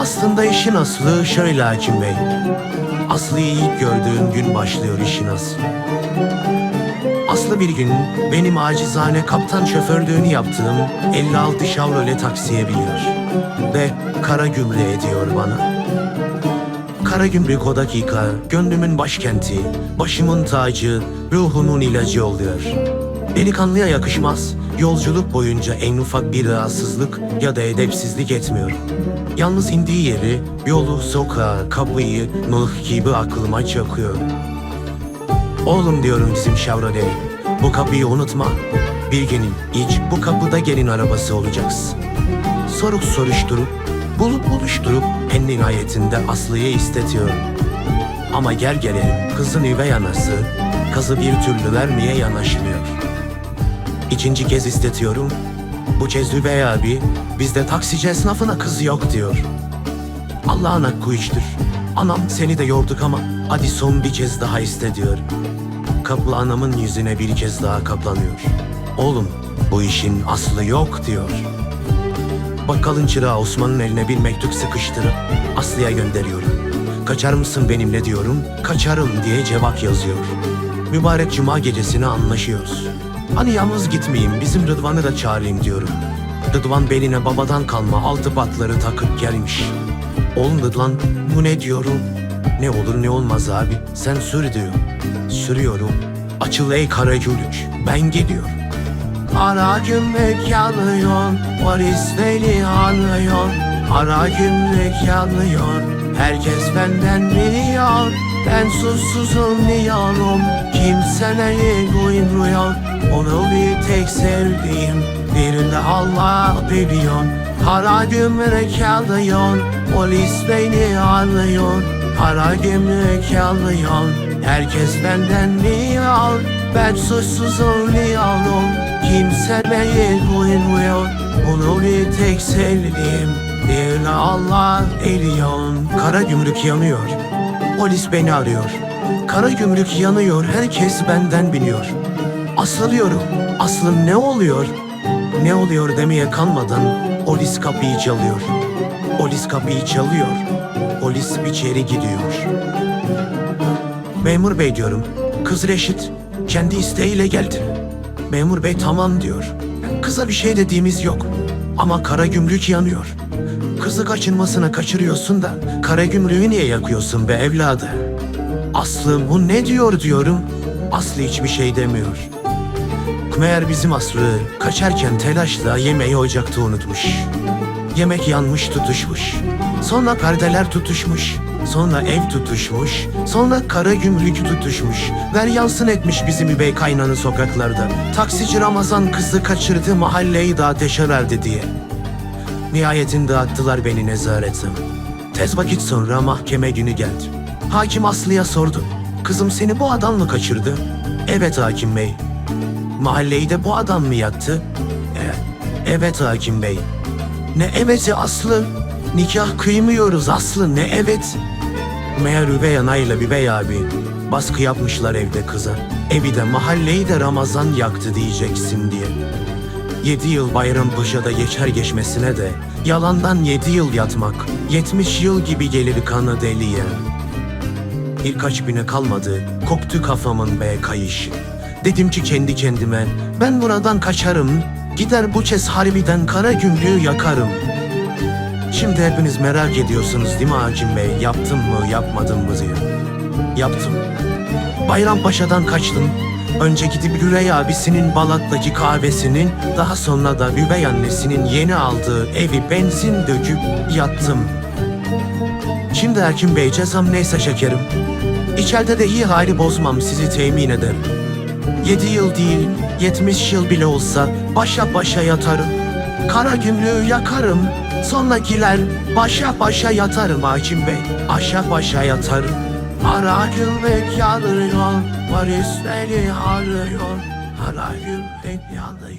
Aslında işin aslı şöyle Hakim Bey. Aslı'yı ilk gördüğüm gün başlıyor işin aslı. Aslı bir gün benim acizane kaptan şoförlüğünü yaptığım 56 Chevrolet taksiye biniyor. Ve kara gümrüğü ediyor bana. Kara gümrük o dakika gönlümün başkenti, başımın tacı, ruhumun ilacı oluyor. Delikanlıya yakışmaz. Yolculuk boyunca en ufak bir rahatsızlık ya da edepsizlik etmiyor. Yalnız indiği yeri, yolu, sokağı, kapıyı, Nuh gibi aklıma çakıyor. Oğlum diyorum bizim Chevrolet, bu kapıyı unutma. Bir gün hiç bu kapıda gelin arabası olacaksın. Soruk soruşturup, bulup buluşturup en nihayetinde Aslı'yı istetiyorum. Ama gel gelelim kızın üvey anası, kızı bir türlü vermeye yanaşmıyor. İkinci kez istetiyorum. Bu kez üvey abi bizde taksici esnafına kız yok diyor. Allah'ın hakkı iştir. Anam seni de yorduk ama hadi son bir kez daha iste diyor. Kapı anamın yüzüne bir kez daha kaplanıyor. Oğlum bu işin aslı yok diyor. Bakkalın çırağı Osman'ın eline bir mektup sıkıştırıp Aslı'ya gönderiyorum. Kaçar mısın benimle diyorum, kaçarım diye cevap yazıyor. Mübarek cuma gecesine anlaşıyoruz. Hani yalnız gitmeyeyim, bizim Rıdvan'ı da çağırayım diyorum. Rıdvan beline babadan kalma altı batları takıp gelmiş. Oğlum Rıdvan, bu ne diyorum? Ne olur ne olmaz abi, sen sür diyor. Sürüyorum. Açıl ey kara gülüş, ben geliyorum. Ara gümrük yanıyor, polis beni anlıyor. Ara gümrük yanıyor, herkes benden biliyor. Ben susuzum diyorum, kimse neyi duymuyor. Onu bir tek sevdiğim, bir de Allah biliyor. Ara gümrük yanıyor, polis beni anlıyor. Ara gümrük yanıyor, herkes benden biliyor. Ben suçsuzum diyorum, kimse beni duymuyor. Onu bir tek sevdiğim, bir de Allah biliyor. Kara gümrük yanıyor, polis beni arıyor. Kara gümrük yanıyor, herkes benden biliyor. Asılıyorum, aslım ne oluyor? Ne oluyor demeye kalmadan polis kapıyı çalıyor. Polis kapıyı çalıyor. Polis içeri gidiyor. Memur bey diyorum. Kız Reşit kendi isteğiyle geldi. Memur bey tamam diyor. Kıza bir şey dediğimiz yok. Ama kara gümrük yanıyor. Kızı kaçırmasına kaçırıyorsun da kara gümrüğü niye yakıyorsun be evladı? Aslı bu ne diyor diyorum. Aslı hiçbir şey demiyor. Meğer bizim Aslı kaçarken telaşla yemeği ocakta unutmuş. Yemek yanmış tutuşmuş. Sonra perdeler tutuşmuş. Sonra ev tutuşmuş. Sonra kara gümrük tutuşmuş. Ver yansın etmiş bizim üvey kaynanı sokaklarda. Taksici Ramazan kızı kaçırdı mahalleyi de ateşe verdi diye. Nihayetinde attılar beni nezarete. Tez vakit sonra mahkeme günü geldi. Hakim Aslı'ya sordu. Kızım seni bu adam mı kaçırdı? Evet hakim bey. Mahalleyi de bu adam mı yaktı? E, evet hakim bey. Ne eveti Aslı? Nikah kıymıyoruz Aslı ne evet? Meğer üvey anayla bey abi baskı yapmışlar evde kıza. Evi de mahalleyi de Ramazan yaktı diyeceksin diye. Yedi yıl Bayrampaşa'da geçer geçmesine de yalandan yedi yıl yatmak yetmiş yıl gibi gelir kanı deliye. Birkaç güne kalmadı koptu kafamın be kayışı. Dedim ki kendi kendime ben buradan kaçarım gider bu kez harbiden kara gümrüğü yakarım. Şimdi hepiniz merak ediyorsunuz değil mi Hakim Bey? Yaptım mı, yapmadım mı diye. Yaptım. Bayrampaşa'dan kaçtım. Önce gidip Gürey abisinin Balat'taki kahvesinin, daha sonra da üvey annesinin yeni aldığı evi benzin döküp yattım. Şimdi Hakim Bey cezam neyse şekerim. İçeride de iyi hali bozmam sizi temin ederim. Yedi yıl değil, yetmiş yıl bile olsa başa başa yatarım. Kara gümrüğü yakarım, sonrakiler başa başa yatarım Hakim Bey. Aşağı başa yatarım. Ara gümrük yanıyor, polis beni arıyor. Ara gümrük yanıyor.